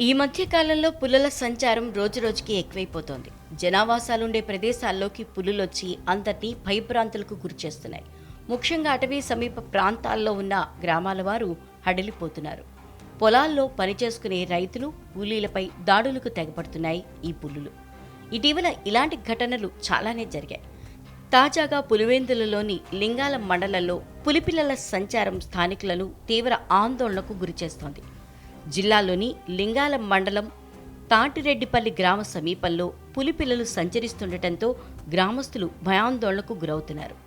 ఈ మధ్య కాలంలో పులుల సంచారం రోజురోజుకి ఎక్కువైపోతోంది. జనావాసాలుండే ప్రదేశాల్లోకి పులులొచ్చి అందరినీ భయభ్రాంతులకు గురిచేస్తున్నాయి. ముఖ్యంగా అటవీ సమీప ప్రాంతాల్లో ఉన్న గ్రామాల వారు హడలిపోతున్నారు. పొలాల్లో పనిచేసుకునే రైతులు కూలీలపై దాడులకు తెగపడుతున్నాయి ఈ పులులు. ఇటీవల ఇలాంటి ఘటనలు చాలానే జరిగాయి. తాజాగా పులివెందులలోని లింగాల మండలంలో పులిపిల్లల సంచారం స్థానికులను తీవ్ర ఆందోళనకు గురిచేస్తోంది. జిల్లాలోని లింగాల మండలం తాటిరెడ్డిపల్లి గ్రామ సమీపంలో పులిపిల్లలు సంచరిస్తుండటంతో గ్రామస్తులు భయాందోళనకు గురవుతున్నారు.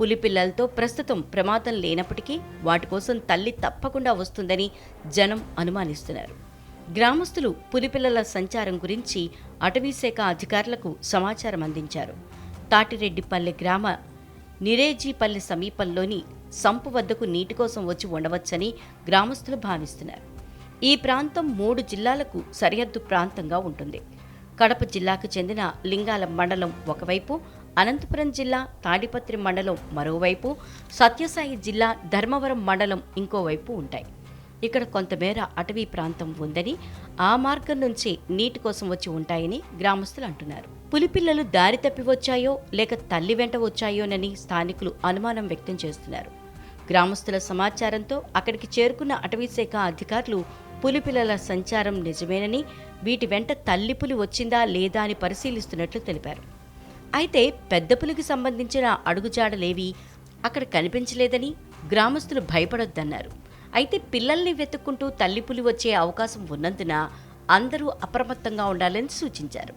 పులిపిల్లలతో ప్రస్తుతం ప్రమాదం లేనప్పటికీ వాటి కోసం తల్లి తప్పకుండా వస్తుందని జనం అనుమానిస్తున్నారు. గ్రామస్తులు పులిపిల్లల సంచారం గురించి అటవీశాఖ అధికారులకు సమాచారం అందించారు. తాటిరెడ్డిపల్లె గ్రామ నిరేజీపల్లె సమీపంలోని సంపు వద్దకు నీటి కోసం వచ్చి ఉండవచ్చని గ్రామస్తులు భావిస్తున్నారు. ఈ ప్రాంతం మూడు జిల్లాలకు సరిహద్దు ప్రాంతంగా ఉంటుంది. కడప జిల్లాకు చెందిన లింగాల మండలం ఒకవైపు అనంతపురం జిల్లా తాడిపత్రి మండలం మరోవైపు సత్యసాయి జిల్లా ధర్మవరం మండలం ఇంకోవైపు ఉంటాయి. ఇక్కడ కొంతమేర అటవీ ప్రాంతం ఉందని ఆ మార్గం నుంచి నీటి కోసం వచ్చి ఉంటాయని గ్రామస్తులు అంటున్నారు. పులిపిల్లలు దారి తప్పి వచ్చాయో లేక తల్లి వెంట వచ్చాయోనని స్థానికులు అనుమానం వ్యక్తం చేస్తున్నారు. గ్రామస్తుల సమాచారంతో అక్కడికి చేరుకున్న అటవీశాఖ అధికారులు పులిపిల్లల సంచారం నిజమేనని వీటి వెంట తల్లి పులి వచ్చిందా లేదా అని పరిశీలిస్తున్నట్లు తెలిపారు. అయితే పెద్ద పులికి సంబంధించిన అడుగుజాడలేవి అక్కడ కనిపించలేదని గ్రామస్తులు భయపడొద్దన్నారు. అయితే పిల్లల్ని వెతుక్కుంటూ తల్లి పులి వచ్చే అవకాశం ఉన్నందున అందరూ అప్రమత్తంగా ఉండాలని సూచించారు.